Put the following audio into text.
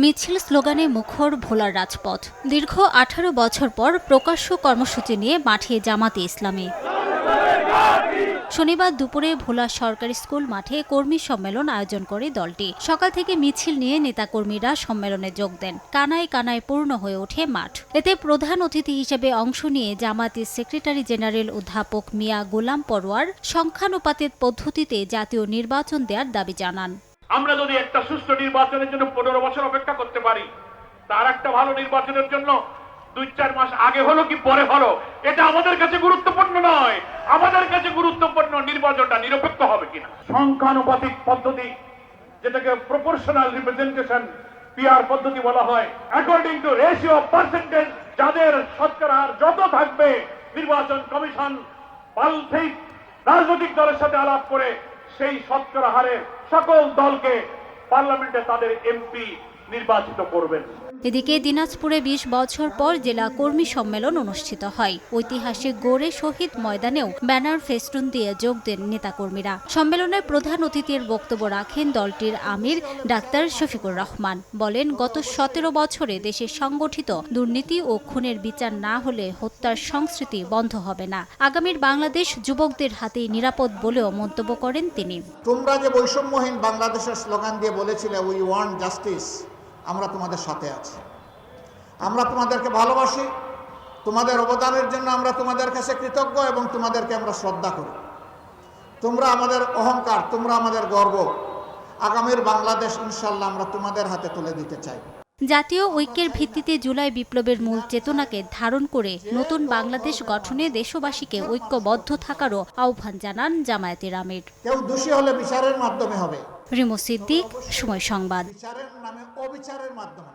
মিছিল স্লোগানে মুখর ভোলার রাজপথ। দীর্ঘ আঠারো বছর পর প্রকাশ্য কর্মসূচি নিয়ে মাঠে জামাতে ইসলামী। শনিবার দুপুরে ভোলা সরকারি স্কুল মাঠে কর্মী সম্মেলন আয়োজন করে দলটি। সকাল থেকে মিছিল নিয়ে নেতাকর্মীরা সম্মেলনে যোগ দেন। কানায় কানায় পূর্ণ হয়ে ওঠে মাঠ। এতে প্রধান অতিথি হিসেবে অংশ নিয়ে জামাতের সেক্রেটারি জেনারেল অধ্যাপক মিয়া গোলাম পরোয়ার সংখ্যানুপাতের পদ্ধতিতে জাতীয় নির্বাচন দেওয়ার দাবি জানান। আমরা যদি একটা সুষ্ঠু নির্বাচনের জন্য পনেরো বছর অপেক্ষা করতে পারি, তার একটা ভালো নির্বাচনের জন্য দুই চার মাস আগে হলো কি পরে হলো, এটা আমাদের কাছে গুরুত্বপূর্ণ নয়। আমাদের কাছে গুরুত্বপূর্ণ নির্বাচনটা নিরপেক্ষ হবে কিনা। সংখ্যানুপাতিক পদ্ধতি, যেটাকে প্রপোর্শনাল রিপ্রেজেন্টেশন পিআর পদ্ধতি বলা হয় অ্যাকর্ডিং টু রেশিও পার্সেন্টেজ যাদের শতকরা যত থাকবে, নির্বাচন কমিশন পাল্টেই রাজনৈতিক দলের সাথে আলাপ করে সেই শতকরা হারে সকল দলকে পার্লামেন্টে তাদের এমপি নির্বাচিত করবেন। এদিকে দিনাজপুরে ২০ বছর পর জেলা কর্মী সম্মেলন অনুষ্ঠিত হয়। ঐতিহাসিক গোড়ে শহীদ ময়দানেও ব্যানার ফেস্টুন দিয়ে যোগ দেন নেতাকর্মীরা। সম্মেলনে প্রধান অতিথির বক্তব্য রাখেন দলটির আমির ডাক্তার শফিকুর রহমান। বলেন গত সতেরো বছরে দেশে সংগঠিত দুর্নীতি ও খুনের বিচার না হলে হত্যার সংস্কৃতি বন্ধ হবে না। আগামীর বাংলাদেশ যুবকদের হাতেই নিরাপদ বলেও মন্তব্য করেন তিনি। তোমরা যে বৈষম্যহীন বাংলাদেশের স্লোগান দিয়ে বলেছিলে উই ওয়ান্ট জাস্টিস আমরা তোমাদের সাথে আছি। আমরা তোমাদেরকে ভালোবাসি, তোমাদের অবদানের জন্য আমরা তোমাদের কাছে কৃতজ্ঞ এবং তোমাদেরকে আমরা শ্রদ্ধা করি। তোমরা আমাদের অহংকার, তোমরা আমাদের গর্ব। আগামীর বাংলাদেশ ইনশাল্লাহ আমরা তোমাদের হাতে তুলে দিতে চাই। জাতীয় ঐক্যের ভিত্তিতে জুলাই বিপ্লবের মূল চেতনাকে ধারণ করে নতুন বাংলাদেশ গঠনে দেশবাসীকে ঐক্যবদ্ধ থাকারও আহ্বান জানান জামায়াতের আমির কেউ দোষী হলে বিচারের মাধ্যমে হবে। রিমো সিদ্দিক সময় সংবাদ। বিচারের নামে অবিচারের মাধ্যমে।